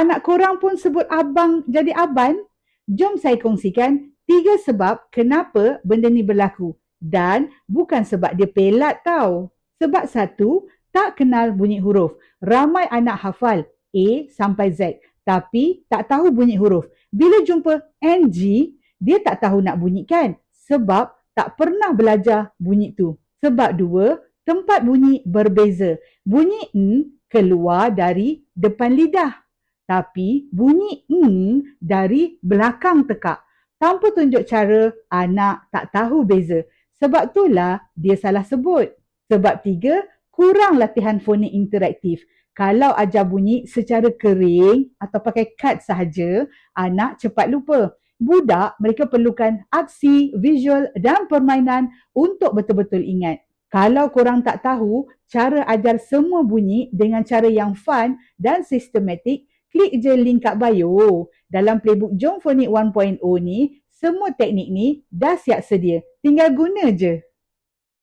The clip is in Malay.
anak korang pun sebut abang jadi aban? Jom saya kongsikan tiga sebab kenapa benda ni berlaku. Dan bukan sebab dia pelat tau. Sebab satu, tak kenal bunyi huruf. Ramai anak hafal A sampai Z tapi tak tahu bunyi huruf. Bila jumpa NG, dia tak tahu nak bunyikan sebab tak pernah belajar bunyi tu. Sebab dua, tempat bunyi berbeza. Bunyi N keluar dari depan lidah. Tapi bunyi N dari belakang tekak. Tanpa tunjuk cara, anak tak tahu beza. Sebab itulah dia salah sebut. Sebab tiga, kurang latihan fonik interaktif. Kalau ajar bunyi secara kering atau pakai kad sahaja, anak cepat lupa. Budak mereka perlukan aksi, visual dan permainan untuk betul-betul ingat. Kalau korang tak tahu cara ajar semua bunyi dengan cara yang fun dan sistematik, klik je link kat bio. Dalam playbook Jom Phonic 1.0 ni, semua teknik ni dah siap sedia. Tinggal guna je.